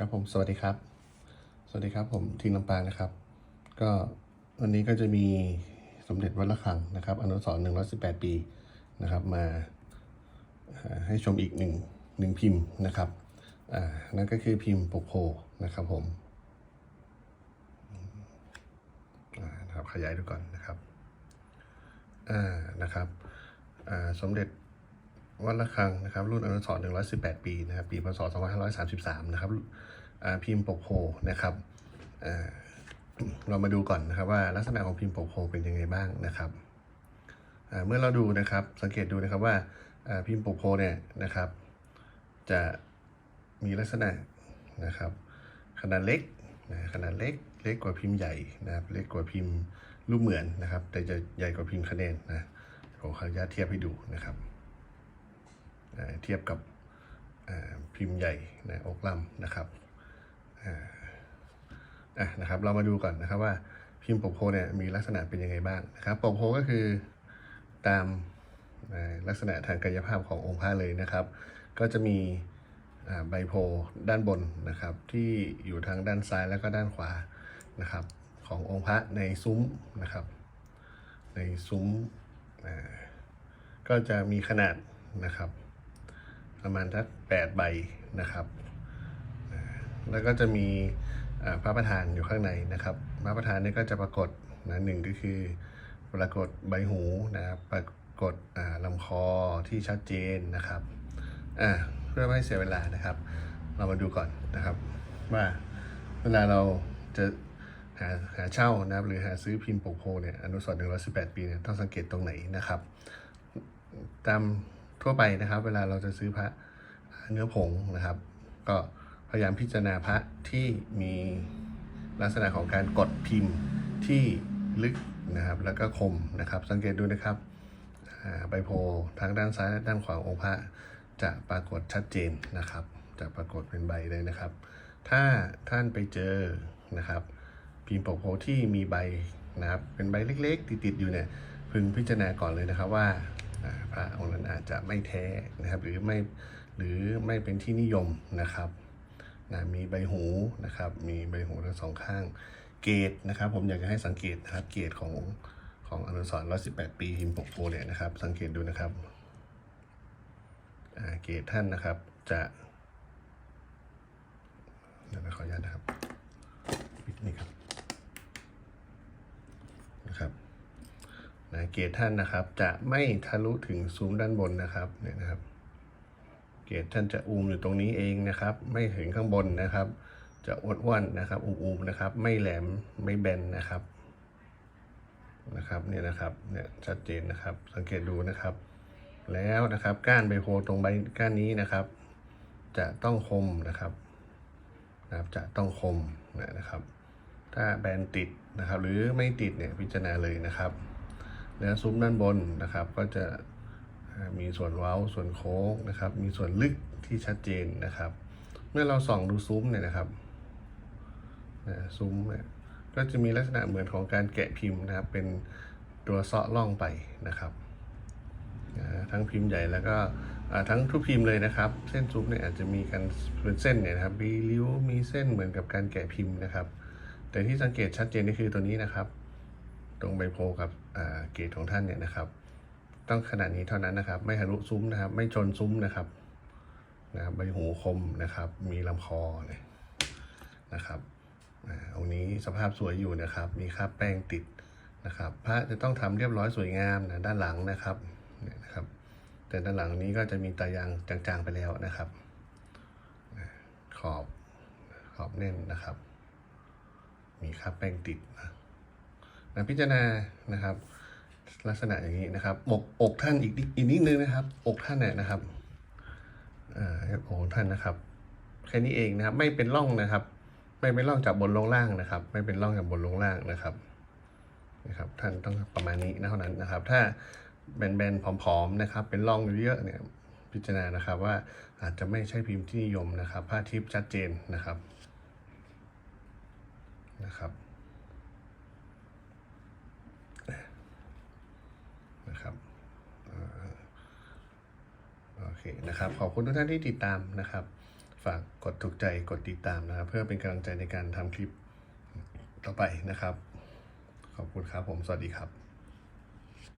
ครับผมสวัสดีครับ สวัสดีครับผมทีมลำปางนะครับ ก็วันนี้ก็จะมีสมเด็จวัดระฆังนะครับ อนุสรณ์118 ปีนะครับ มาให้ชมอีกหนึ่งหนึ่งพิมพ์นะครับอ่านั่นก็คือพิมพ์ปกโพนะครับผมอ่านะครับขยายดูก่อนนะครับอ่านะครับอ่าสมเด็จ วัดระฆังนะครับ รุ่นอนุสรณ์118 ปีนะครับ ปีพศ2533 นะครับพิมพ์ปกโพนะครับเรามาดูก่อนนะครับว่าลักษณะของพิมพ์ปกโพเป็นยังไงบ้างนะครับเมื่อเราดูนะครับสังเกตดูนะครับว่าพิมพ์ปกโพเนี่ยนะครับ จะมีลักษณะนะครับ ขนาดเล็กนะขนาดเล็กเล็กกว่าพิมพ์ใหญ่นะครับเล็กกว่าพิมพ์รูปเหมือนนะครับ แต่จะใหญ่กว่าพิมพ์คะแนนนะผมขออนุญาตเทียบให้ดูนะครับ เทียบกับพิมพ์ใหญ่นะอกลำนะครับอะนะครับเรามาดูก่อนนะครับว่าพิมพ์ปกโพเนี่ยมีลักษณะเป็นยังไงบ้างนะครับปกโพก็คือตามลักษณะทางกายภาพขององค์พระเลยนะครับ ก็จะมีใบโพด้านบนนะครับ ที่อยู่ทางด้านซ้ายแล้วก็ด้านขวานะครับ ขององค์พระในซุ้มนะครับ ในซุ้มก็จะมีขนาดนะครับ ประมาณสักแปดใบนะครับ แล้วก็จะมีอ่าพระประธานอยู่ข้างในนะครับ พระประธานนี่ก็จะปรากฏนะหนึ่งก็คือปรากฏใบหูนะครับปรากฏลำคอที่ชัดเจนนะครับอ่าเพื่อไม่ให้เสียเวลานะครับ เรามาดูก่อนนะครับ ว่าเวลาเราจะหาหาเช่านะครับหรือหาซื้อพิมพ์ปกโพเนี่ยอนุสรณ์118ปีเนี่ยต้องสังเกตตรงไหนนะครับ ตาม ทั่วไปนะครับ เวลาเราจะซื้อพระเนื้อผงนะครับ ก็พยายามพิจารณาพระที่มีลักษณะของการกดพิมพ์ที่ลึกนะครับ แล้วก็คมนะครับ สังเกตดูนะครับใบโพธิ์ทั้งด้านซ้ายและด้านขวาองค์พระจะปรากฏชัดเจนนะครับ จะปรากฏเป็นใบเลยนะครับ ถ้าท่านไปเจอนะครับ พิมพ์ปกโพธิ์ที่มีใบนะครับ เป็นใบเล็กๆ ติดๆอยู่เนี่ยพึงพิจารณาก่อนเลยนะครับว่า พระองค์นั้นอาจจะไม่แท้นะครับ หรือไม่หรือไม่เป็นที่นิยมนะครับนะมีใบหูนะครับ มีใบหูทั้งสองข้างเกตนะครับ ผมอยากจะให้สังเกตนะครับ เกตของของอนุสรณ์118ปีหิมปกโพเนี่ยนะครับ สังเกตดูนะครับเกตท่านนะครับจะเดี๋ยวขออนุญาตนะครับปิดนี่ครับ นะเกตท่านนะครับ จะไม่ทะลุถึงซุ้มด้านบนนะครับเนี่ยนะครับ เกตท่านจะอูมอยู่ตรงนี้เองนะครับ ไม่ถึงข้างบนนะครับ จะอ้วนๆนะครับอูมๆนะครับ ไม่แหลมไม่แบนนะครับนะครับเนี่ยนะครับเนี่ยชัดเจนนะครับ สังเกตดูนะครับ แล้วนะครับก้านใบโพตรงใบก้านนี้นะครับ จะต้องคมนะครับนะครับจะต้องคมนะครับ ถ้าแบนติดนะครับ หรือไม่ติดเนี่ยพิจารณาเลยนะครับ แล้วซุ้มด้านบนนะครับ ก็จะมีส่วนเว้าส่วนโค้งนะครับ มีส่วนลึกที่ชัดเจนนะครับ เมื่อเราส่องดูซุ้มเนี่ยนะครับอ่าซุ้มเนี่ยก็จะมีลักษณะเหมือนของการแกะพิมพ์นะครับ เป็นตัวเซาะล่องไปนะครับทั้งพิมพ์ใหญ่แล้วก็ทั้งทุกพิมพ์เลยนะครับ เส้นซุ้มเนี่ยอาจจะมีการเป็นเส้นเนี่ยนะครับมีริ้วมีเส้นเหมือนกับการแกะพิมพ์นะครับ แต่ที่สังเกตชัดเจนก็คือตัวนี้นะครับ ตรงใบโพกับเกตของท่านเนี่ยนะครับ ต้องขนาดนี้เท่านั้นนะครับ ไม่ทะลุซุ้มนะครับ ไม่ชนซุ้มนะครับนะครับใบหูคมนะครับ มีลำคอเนี่ยนะครับอ่าองค์นี้สภาพสวยอยู่นะครับ มีคราบแป้งติดนะครับ พระจะต้องทำเรียบร้อยสวยงามนะด้านหลังนะครับเนี่ยนะครับ แต่ด้านหลังนี้ก็จะมีตายางจางๆไปแล้วนะครับ ขอบขอบแน่นนะครับ มีคราบแป้งติดนะ นะพิจารณานะครับ ลักษณะอย่างนี้นะครับอกอกท่านอีกอีกนิดนึงนะครับ อกท่านเนี่ยนะครับอ่าอกท่านนะครับ แค่นี้เองนะครับ ไม่เป็นร่องนะครับ ไม่เป็นร่องจากบนลงล่างนะครับ ไม่เป็นร่องจากบนลงล่างนะครับนะครับท่านต้องประมาณนี้นะเท่านั้นนะครับ ถ้าแบนๆผอมๆนะครับ เป็นร่องเยอะๆเนี่ยพิจารณานะครับว่าอาจจะไม่ใช่พิมพ์ที่นิยมนะครับผ้าทิพย์ชัดเจนนะครับนะครับเอ่อโอเค นะครับ ขอบคุณทุกท่านที่ติดตามนะครับ ฝากกดถูกใจกดติดตามนะครับ เพื่อเป็นกำลังใจในการทำคลิปต่อไปนะครับ ขอบคุณครับผม สวัสดีครับ